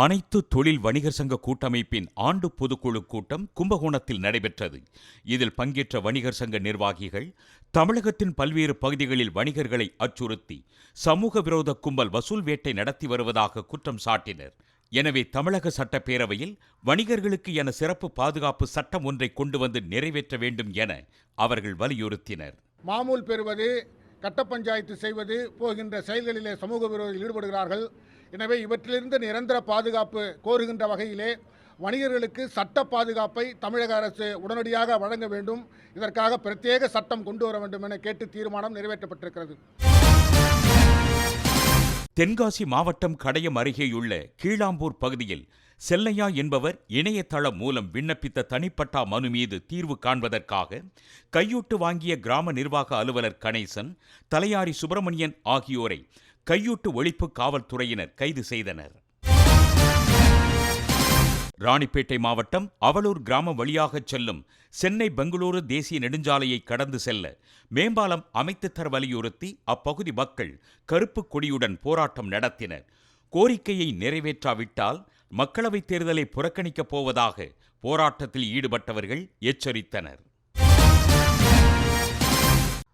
அனைத்து தொழில் வணிகர் சங்க கூட்டமைப்பின் ஆண்டு பொதுக்குழு கூட்டம் கும்பகோணத்தில் நடைபெற்றது. இதில் பங்கேற்ற வணிகர் சங்க நிர்வாகிகள் தமிழகத்தின் பல்வேறு பகுதிகளில் வணிகர்களை அச்சுறுத்தி சமூக விரோத கும்பல் வசூல் வேட்டை நடத்தி வருவதாக குற்றம் சாட்டினர். எனவே தமிழக சட்டப்பேரவையில் வணிகர்களுக்கு என சிறப்பு பாதுகாப்பு சட்டம் ஒன்றை கொண்டு வந்து நிறைவேற்ற வேண்டும் என அவர்கள் வலியுறுத்தினர். மாமூல் பெறுவது கட்ட பஞ்சாயத்து செய்வது போகின்ற செயல்களிலே சமூக விரோதிகள் ஈடுபடுகிறார்கள். எனவே இவற்றிலிருந்து நிரந்தர பாதுகாப்பு கோருகின்ற வகையிலே வணிகர்களுக்கு சட்ட பாதுகாப்பை தமிழக அரசு உடனடியாக வழங்க வேண்டும். இதற்காக பிரத்யேக சட்டம் கொண்டு வர வேண்டும் என கேட்டு தீர்மானம் நிறைவேற்றப்பட்டிருக்கிறது. தென்காசி மாவட்டம் கடையம் அருகேயுள்ள கீழாம்பூர் பகுதியில் செல்லையா என்பவர் இணையதளம் மூலம் விண்ணப்பித்த தனிப்பட்டா மனு மீது தீர்வு காண்பதற்காக கையூட்டு வாங்கிய கிராம நிர்வாக அலுவலர் கணேசன் தலையாரி சுப்பிரமணியன் ஆகியோரை கையூட்டு ஒழிப்பு காவல்துறையினர் கைது செய்தனர். ராணிப்பேட்டை மாவட்டம் அவலூர் கிராமம் வழியாகச் செல்லும் சென்னை பெங்களூரு தேசிய நெடுஞ்சாலையை கடந்து செல்ல மேம்பாலம் அமைத்து தர வலியுறுத்தி அப்பகுதி மக்கள் கருப்பு கொடியுடன் போராட்டம் நடத்தினர். கோரிக்கையை நிறைவேற்றாவிட்டால் மக்களவைத் தேர்தலை புறக்கணிக்கப் போவதாக போராட்டத்தில் ஈடுபட்டவர்கள் எச்சரித்தனர்.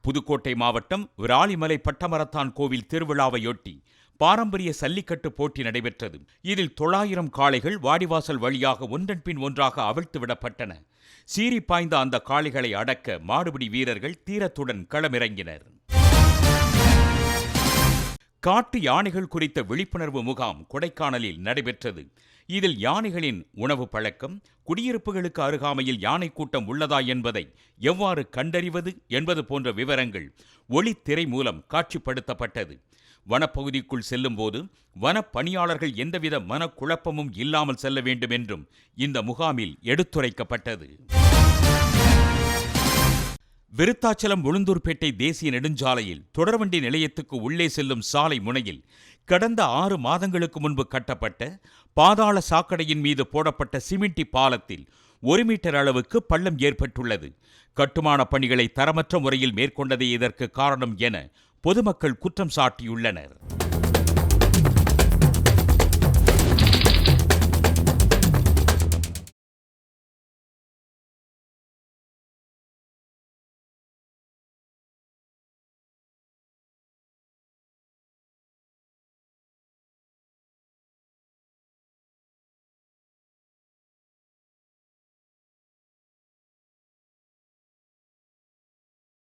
புதுக்கோட்டை மாவட்டம் விராலிமலை பட்டமரத்தான் கோவில் திருவிழாவையொட்டி பாரம்பரிய சல்லிக்கட்டு போட்டி நடைபெற்றது. இதில் தொள்ளாயிரம் காளைகள் வாடிவாசல் வழியாக ஒன்றன் பின் ஒன்றாக அவிழ்த்து விடப்பட்டன. சீறி பாய்ந்த அந்த காளைகளை அடக்க மாடுபிடி வீரர்கள் தீரத்துடன் களமிறங்கினர். காட்டு யானைகள் குறித்த விழிப்புணர்வு முகாம் கொடைக்கானலில் நடைபெற்றது. இதில் யானைகளின் உணவு பழக்கம் குடியிருப்புகளுக்கு அருகாமையில் யானை கூட்டம் உள்ளதா என்பதை எவ்வாறு கண்டறிவது என்பது போன்ற விவரங்கள் ஒளித்திரை மூலம் காட்சிப்படுத்தப்பட்டது. வனப்பகுதிக்குள் செல்லும்போது வனப்பணியாளர்கள் எந்தவித மனக்குழப்பமும் இல்லாமல் செல்ல வேண்டும் என்றும் இந்த முகாமில் எடுத்துரைக்கப்பட்டது. விருத்தாச்சலம் உளுந்தூர்பேட்டை தேசிய நெடுஞ்சாலையில் தொடர்வண்டி நிலையத்துக்கு உள்ளே செல்லும் சாலை முனையில் கடந்த ஆறு மாதங்களுக்கு முன்பு கட்டப்பட்ட பாதாள சாக்கடையின் மீது போடப்பட்ட சிமெண்டி பாலத்தில் ஒரு மீட்டர் அளவுக்கு பள்ளம் ஏற்பட்டுள்ளது. கட்டுமான பணிகளை தரமற்ற முறையில் மேற்கொண்டதே இதற்கு காரணம் என பொதுமக்கள் குற்றம் சாட்டியுள்ளனர்.